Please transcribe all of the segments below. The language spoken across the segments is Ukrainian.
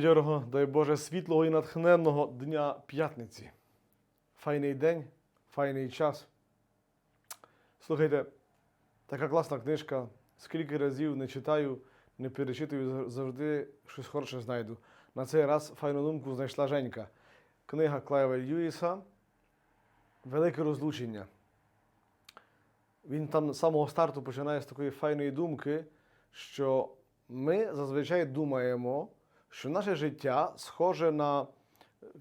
бадьорого, дай Боже, світлого і натхненного дня п'ятниці. Файний день, файний час. Слухайте, така класна книжка. Скільки разів не читаю, не перечитую, завжди щось хороше знайду. На цей раз файну думку знайшла Женька. Книга Клайва Льюіса Велике розлучення. Він там з самого старту починає з такої файної думки, що ми зазвичай думаємо, що наше життя схоже на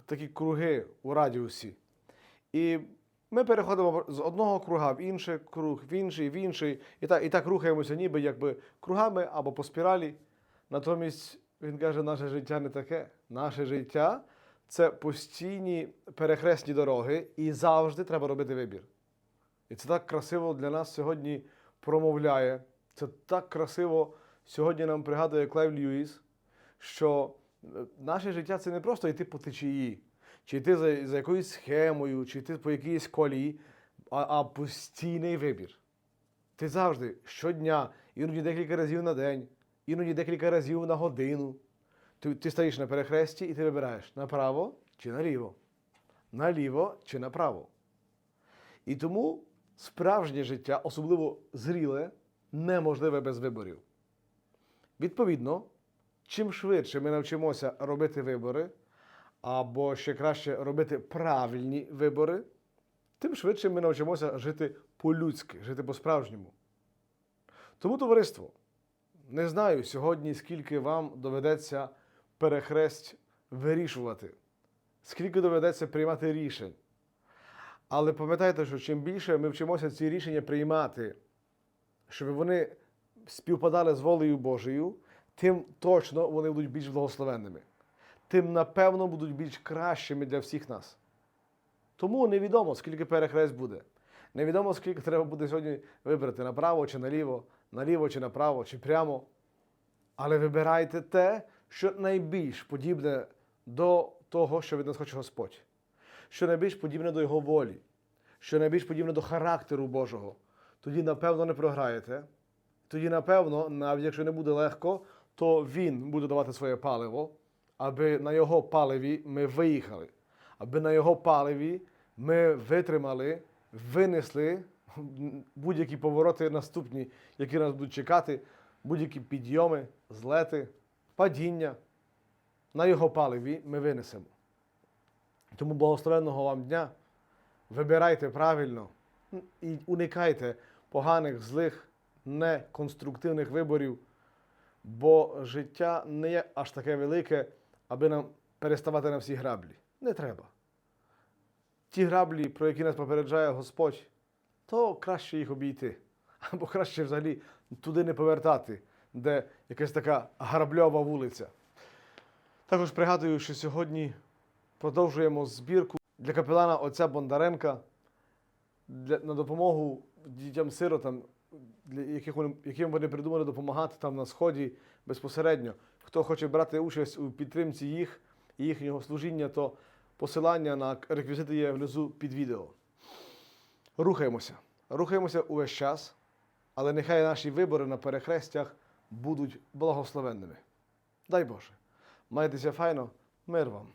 такі круги у радіусі. І ми переходимо з одного круга в інший круг, в інший, в інший, і так, і так рухаємося ніби якби кругами або по спіралі. Натомість він каже, наше життя не таке. Наше життя це постійні перехресні дороги, і завжди треба робити вибір. І це так красиво для нас сьогодні промовляє. Це так красиво сьогодні нам пригадує Клайв Льюіс, що е, наше життя це не просто йти по течії, чи йти за, за якоюсь схемою, чи йти по якійсь колії, а, а постійний вибір. Ти завжди щодня, іноді декілька разів на день, іноді декілька разів на годину. Ти, ти стоїш на перехресті і ти вибираєш направо чи наліво, наліво чи направо. І тому справжнє життя, особливо зріле, неможливе без виборів. Відповідно, чим швидше ми навчимося робити вибори, або ще краще робити правильні вибори, тим швидше ми навчимося жити по-людськи, жити по-справжньому. Тому, товариство, не знаю сьогодні, скільки вам доведеться перехресть вирішувати, скільки доведеться приймати рішень. Але пам'ятайте, що чим більше ми вчимося ці рішення приймати, щоб вони співпадали з волею Божою, тим точно вони будуть більш благословенними. Тим, напевно, будуть більш кращими для всіх нас. Тому невідомо, скільки перехрест буде. Невідомо, скільки треба буде сьогодні вибрати направо чи наліво, наліво чи направо, чи прямо. Але вибирайте те, що найбільш подібне до того, що від нас хоче Господь, що найбільш подібне до Його волі, що найбільш подібне до характеру Божого. Тоді, напевно, не програєте. Тоді, напевно, навіть якщо не буде легко, то Він буде давати своє паливо, аби на його паливі ми виїхали, аби на його паливі ми витримали, винесли будь-які повороти наступні, які нас будуть чекати, будь-які підйоми, злети, падіння. На його паливі ми винесемо. Тому благословенного вам дня. Вибирайте правильно і уникайте поганих, злих, неконструктивних виборів, бо життя не є аж таке велике, аби нам переставати на всі граблі. Не треба. Ті граблі, про які нас попереджає Господь, то краще їх обійти. Або краще взагалі туди не повертати, де якась така грабльова вулиця. Також пригадую, що сьогодні продовжуємо збірку для капелана отця Бондаренка для, на допомогу дітям-сиротам, яких вони, яким вони придумали допомагати там на сході безпосередньо. Хто хоче брати участь у підтримці їх і їхнього служіння, то посилання на реквізити є внизу під відео. Рухаємося. Рухаємося увесь час, але нехай наші вибори на перехрестях будуть благословенними. Дай Боже. Майтеся файно, мир вам.